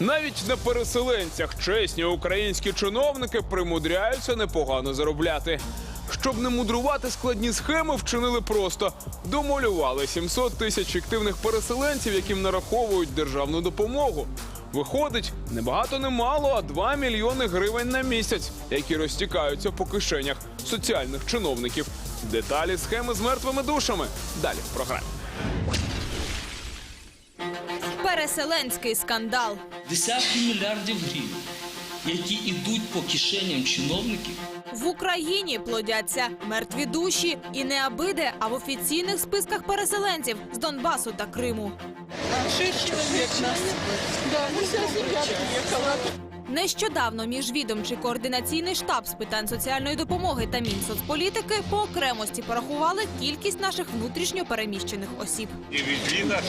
Навіть на переселенцях чесні українські чиновники примудряються непогано заробляти. Щоб не мудрувати складні схеми, вчинили просто домалювали 700 тисяч фіктивних переселенців, яким нараховують державну допомогу. Виходить, не багато не мало, а 2 мільйони гривень на місяць, які розтікаються по кишенях соціальних чиновників. Деталі схеми з мертвими душами. Далі в програмі. Переселенський скандал. Десятки мільярдів гривень, які йдуть по кишеням чиновників. В Україні плодяться мертві душі і не абиде, а в офіційних списках переселенців з Донбасу та Криму. Нещодавно міжвідомчий координаційний штаб з питань соціальної допомоги та Мінсоцполітики по окремості порахували кількість наших внутрішньо переміщених осіб. И везли нас,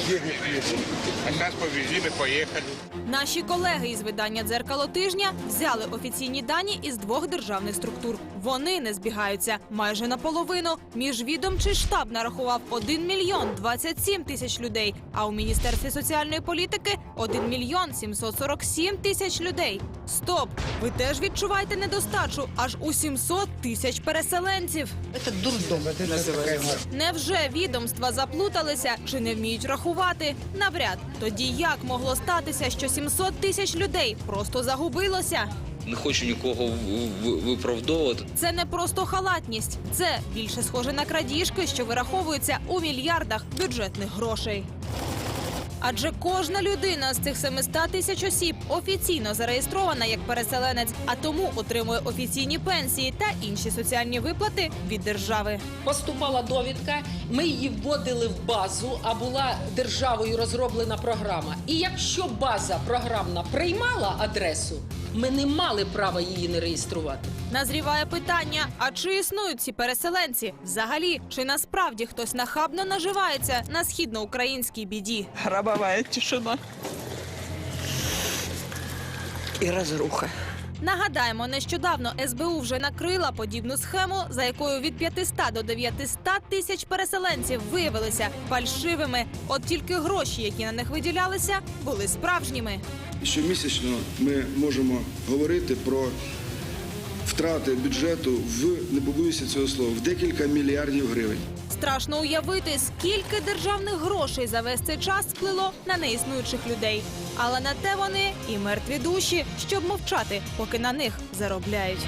а сейчас повезли, мы поехали. Наші колеги із видання дзеркало тижня взяли офіційні дані із двох державних структур. Вони не збігаються майже наполовину. Міжвідомчий штаб нарахував 1 мільйон 27 тисяч людей. А у міністерстві соціальної політики 1 мільйон 747 тисяч людей. Стоп! Ви теж відчуваєте недостачу аж у 700 тисяч переселенців. Это дурдом, это называется. Невже відомства заплуталися чи не вміють рахувати? Навряд. Тоді як могло статися, що 700 тисяч людей просто загубилося? Не хочу нікого в- в- виправдовувати. Це не просто халатність, це більше схоже на крадіжки, що вираховуються у мільярдах бюджетних грошей. Адже кожна людина з цих 700 тисяч осіб офіційно зареєстрована як переселенець, а тому отримує офіційні пенсії та інші соціальні виплати від держави. Поступала довідка, ми її вводили в базу, а була державою розроблена програма. І якщо база програмна приймала адресу, ми не мали права її не реєструвати. Назріває питання: а чи існують ці переселенці? Взагалі, чи насправді хтось нахабно наживається на східноукраїнській біді? Гробовая тишина. И разруха. Нагадаємо, нещодавно СБУ вже накрила подібну схему, за якою від 500 до 900 тисяч переселенців виявилися фальшивими. От тільки гроші, які на них виділялися, були справжніми. Щомісячно ми можемо говорити про втрати бюджету в не побоюся цього слова в декілька мільярдів гривень. Страшно уявити, скільки державних грошей за весь цей час сплило на неіснуючих людей. Але на те вони і мертві душі, щоб мовчати, поки на них заробляють.